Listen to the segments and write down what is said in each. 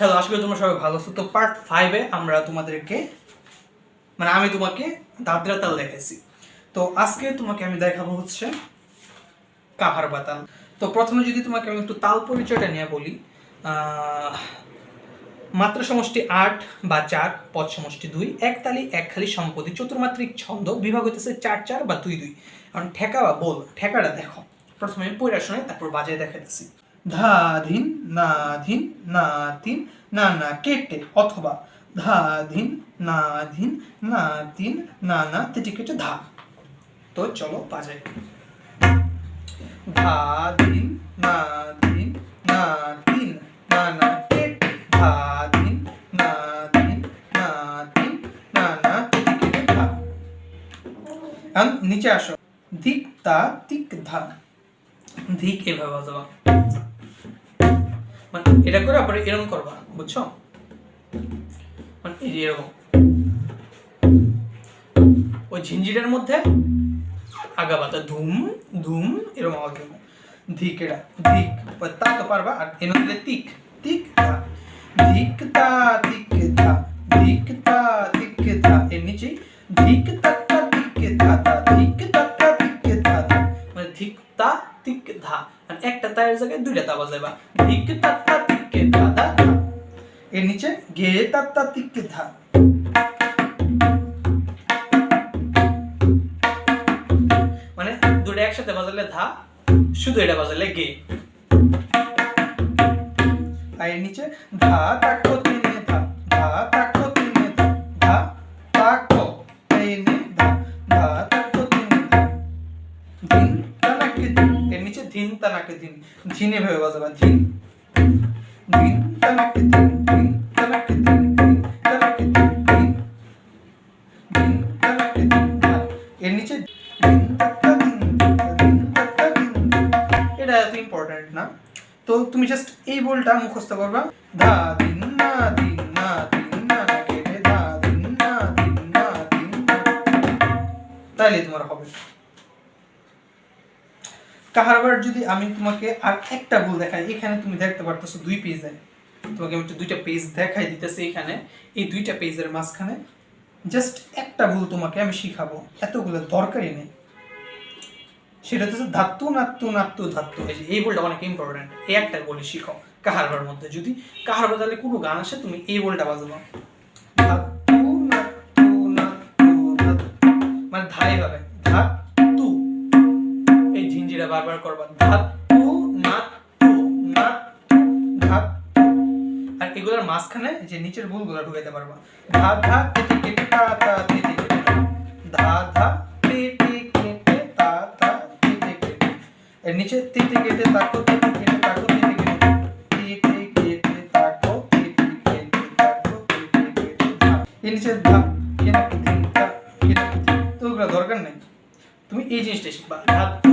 Hello আশা করি তোমরা সবাই ভালো আছো। তো পার্ট ফাইভে আমরা তোমাদেরকে মানে আমি তোমাকে দাদরা তাল দেখাইছি। তো আজকে তোমাকে আমি দেখাবো হচ্ছে কাহার বাতাল। তো প্রথমে যদি তোমাকে আমি একটু তাল পরিচয়টা নিয়ে বলি মাত্রা সমষ্টি আট বা চার পদ সমষ্টি দুই, এক তালি, এক খালি সম্পত্তি, চতুর্মাত্রিক ছন্দ, বিভাগ হইতেছে চার চার বা দুই দুই। কারণ ঠেকা বা বল, ঠেকাটা দেখো। প্রথমে পয়রা শোনাই, তারপর বাজায় দেখাইতেছি। ধা ধিন না ধিন না না না কেটে অথবা ধা ধিন না ধিন না তিন না না কেটে ধা। তো চলো বাজাই ধা ধিন না ধিন না, কেটে ধা ধিন না ধিন না তিন না না কেটে ধা। নিচে আসো। ধিক, তা, তিক, ধা। ধিক এভাবে বাজাবা। মানে এটা করে আবার এরকম করবা, বুঝছ? মানে এই এরকম। ওই ঝিঞ্জিরের মধ্যে আগাবাতা ধুম ধুম, এরকম আওয়াজ দেবো। ধিক এটা, ধিক। ওই তা তো পারবা, আর এর মধ্যে তিক তিক তা। ধিক তা, তিক তা, ধিক তা, তিক তা। এর নিচেই ধিক তা ধা একটা তায়ের জায়গায় দুইটা তা বাজাইবা ধিক তা তা ধা ধা। এর নিচে গে, তা তা ধা মানে দুটো একসাথে বাজালে ধা, শুধু এটা বাজালে গে। আর এর নিচে ধা তাকো তিনে ধা। ধা তাকো তিনে ধা। ধা তাকো তিনে ধা। ধা তাকো তিনে ধা। তানাকে ধিন এর নিচে ধিন তানাকে ধিন ঝিন এভাবে বাজাবা ধিন। ধিন ধিন ধিন ধিন ধিন ধিন ধিন। ধিন ধিন এর নিচে ধিন ধিন ধিন ধিন। এটা এত ইম্পর্টেন্ট না। তো তুমি জাস্ট এই বলটা মুখস্থ করবা। ধা দিন না দিন না দিন না কেটে ধা দিন না দিন না দিন না তাইলে তোমার হবে। কাহারবার যদি আমি তোমাকে আর একটা ভুল দেখাই, এখানে তুমি দেখতে পারতেছো দুই পেজে তোমাকে আমি দুইটা পেজ দেখাই দিতেছি এখানে। এই দুইটা পেজের মাঝখানে জাস্ট একটা ভুল তোমাকে আমি শিখাবো। এতগুলো দরকারই নেই। সেটা হচ্ছে ধাতু নাত্তু নাত্তু ধাতু। এই বলটা অনেক ইম্পর্টেন্ট এই একটা বলে শিখো কাহারবার মধ্যে। যদি কাহারবার তাহলে কোনো গান আসে, তুমি এই বলটা বাজাবো। মানে ধাই হবে। বারবার করবা। ধাতু নাত্তু নাত্তু ধাতু। আর এগুলোর মাঝখানে যে নিচের ভুলগুলো ঢুকাইতে পারবা। ধা ধা কেটে কেটে তা তা, তেতে কেটে ধা ধা, তেতে কেটে তা তা, তেতে কেটে এর নিচে তেতে কেটে তাকো, তেতে কেটে তাকো, তেতে কেটে তেতে। কেটে তাকো, তেতে কেটে তাকো, তেতে কেটে এর নিচে ধা কেনা তিন তো ওগুলো দরকার নেই। তুমি এই জিনিসটা শিখবা। ধাতু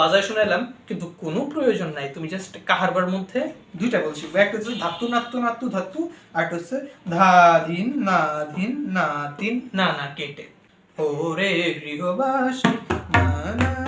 বাজায় শোনাইলাম, কিন্তু কোনো প্রয়োজন নাই। তুমি জাস্ট কাহারবার মধ্যে দুইটা বলছি। একটা হচ্ছে ধাতু নাত্তু নাত্তু ধাতু, আর একটা হচ্ছে ধা, ধিন, না ধিন, না, তিন, না না, কেটে। ওরে গৃহবাসী না না না না